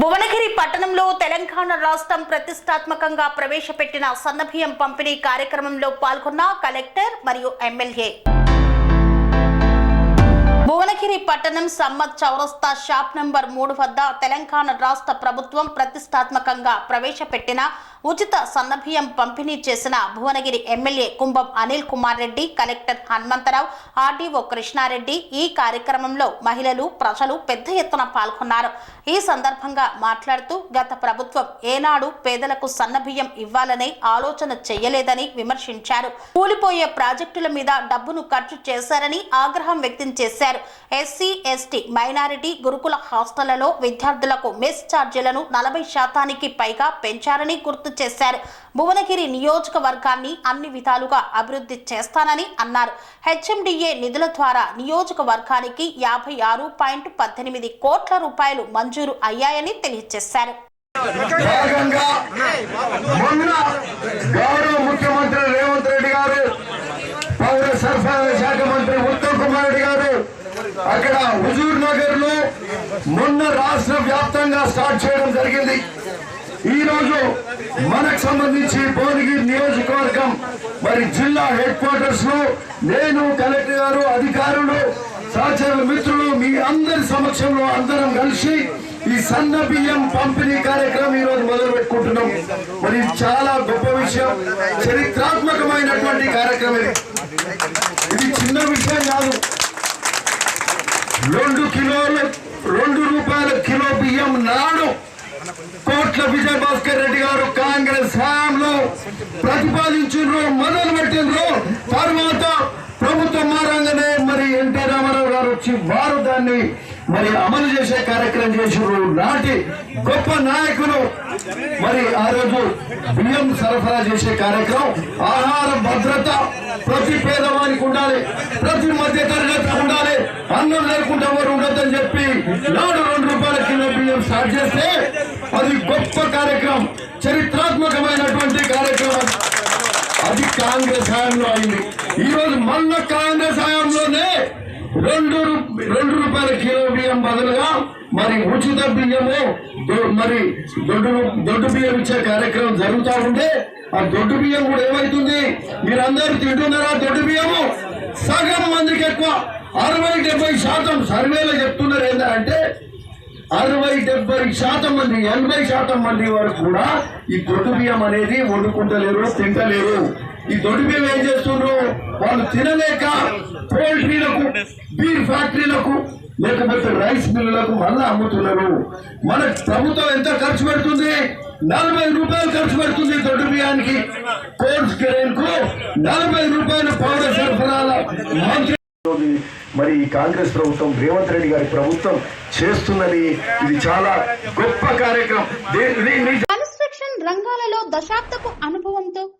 భువనగిరి పట్టణంలో తెలంగాణ రాష్ట్రం ప్రతిష్టాత్మకంగా ప్రవేశపెట్టిన సన్నబియ్యం పంపిణీ కార్యక్రమంలో పాల్గొన్న కలెక్టర్ మరియు ఎమ్మెల్యే. భువనగిరి పట్టణం సమ్మత్ చౌరస్తా షాప్ నంబర్ మూడు వద్ద తెలంగాణ రాష్ట్ర ప్రభుత్వం ప్రతిష్టాత్మకంగా ప్రవేశపెట్టిన ఉచిత సన్నబియ్యం పంపిణీ చేసిన Bhuvanagiri MLA Kumbham Anil Kumar Reddy collector Hanumantharao RDO Krishnareddy ఈ కార్యక్రమంలో మహిళలు ప్రజలు పెద్ద ఎత్తున పాల్గొన్నారు. ఈ సందర్భంగా మాట్లాడుతూ గత ప్రభుత్వం ఏనాడు పేదలకు సన్నబియ్యం ఇవ్వాలనే ఆలోచన చేయలేదని విమర్శించారు. కూలిపోయే ప్రాజెక్టుల మీద డబ్బును ఖర్చు చేశారని ఆగ్రహం వ్యక్తం చేశారు. ఎస్సీ ఎస్టీ మైనారిటీ గురుకుల హాస్టళ్ళలో విద్యార్థులకు మెస్ ఛార్జీలను నలభై శాతానికి పైగా పెంచారని గుర్తు చేశారు. భువనగిరి నియోజకవర్గాన్ని అన్ని విధాలుగా అభివృద్ధి చేస్తానని అన్నారు. హెచ్ఎండిఏ నిధుల ద్వారా నియోజకవర్గానికి యాభై ఆరు పాయింట్ పద్దెనిమిది కోట్ల రూపాయలు మంజూరు అయ్యాయని తెలియజేశారు భాగంగా మొన్న గౌరవ ముఖ్యమంత్రి రేవంత్ రెడ్డి గారు పౌర సరఫరాల శాఖ మంత్రి ఉత్తమ్ కుమార్ రెడ్డి గారు అక్కడ హుజూర్ నగర్లో మొన్న రాష్ట్ర వ్యాప్తంగా స్టార్ట్ చేయడం జరిగింది. ఈ రోజు మనకు సంబంధించి భువనగిరి నియోజకవర్గం మరి జిల్లా హెడ్ క్వార్టర్స్లో నేను కలెక్టర్ గారు అధికారులు సహచర మిత్రులు మీ అందరి సమక్షంలో అందరం కలిసి ఈ సన్న బియ్యం పంపిణీ కార్యక్రమం ఈ రోజు మొదలు పెట్టుకుంటున్నాం మరి చాలా గొప్ప విషయం. చరిత్రాత్మక కార్యక్రమం ఇది ఇది చిన్న విషయం కాదు రెండు కిలోలు రెండు రూపాయల కిలో బియ్యం నాడు కోట్ల విజయ భాస్కర్ రెడ్డి గారు కాంగ్రెస్ హయాంలో ప్రతిపాదించు మొదలు పెట్టిండ్రు తర్వాత ప్రభుత్వం మారంగానే మరి ఎన్టీ రామారావు గారు వచ్చి వారు దాన్ని మరి అమలు చేసే కార్యక్రమం చేసారు నాటి గొప్ప నాయకులు మరి ఆ రోజు బియ్యం సరఫరా చేసే కార్యక్రమం ఆహార భద్రత ప్రతి పేద ఉండాలి. ప్రతి మధ్య తరగతి ఉండాలి. అన్నం లేకుండా ఎవరు ఉండొద్దని చెప్పి నాడు రెండు రూపాయల కిలో బియ్యం స్టార్ట్ చేస్తే అది గొప్ప కార్యక్రమం. చరిత్రాత్మకమైనటువంటి కార్యక్రమం. అది కాంగ్రెస్ హయాంలో అయింది. ఈరోజు రోజు మళ్ళా కాంగ్రెస్ హయాంలోనే రెండు రూ- రెండు రూపాయల కిలో బియ్యం బదులుగా మరి ఉచిత బియ్యము మరి దొడ్డు దొడ్డు బియ్యం ఇచ్చే కార్యక్రమం జరుగుతూ ఉంటే ఆ దొడ్డు బియ్యం కూడా ఏమవుతుంది మీరందరూ తింటున్నారా దొడ్డు బియ్యము? సగం మందికి ఎక్కువ. అరవై డెబ్బై శాతం సర్వేలో చెప్తున్నారు ఏంటంటే అరవై డెబ్బై శాతం మంది ఎనభై శాతం మంది వరకు కూడా ఈ దొడ్డు బియ్యం అనేది వండుకుంటలేరు తింటలేరు. ఈ బియ్యం ఏం చేస్తున్నారు వాళ్ళు తినలేక పోల్ట్రీలకు బీర్ ఫ్యాక్టరీలకు లేకపోతే రైస్ మిల్లులకు మళ్ళా అమ్ముతున్నారు. మన ప్రభుత్వం ఎంత ఖర్చు పెడుతుంది? నలభై రూపాయలు ఖర్చు పెడుతుంది దొడ్డు బియ్యానికి. కోల్డ్ గ్రెయిన్కు నలభై రూపాయలు పౌర సరఫరాల మరి ఈ కాంగ్రెస్ ప్రభుత్వం రేవంత్ రెడ్డి గారి ప్రభుత్వం చేస్తున్నది ఇది చాలా గొప్ప కార్యక్రమం. కన్స్ట్రక్షన్ రంగాలలో దశాబ్దపు అనుభవంతో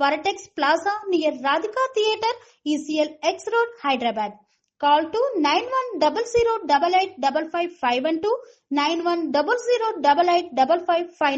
Varatex Plaza near Radhika Theatre, ECL X Road, Hyderabad. Call to 9100 88 55 512 9100 88 55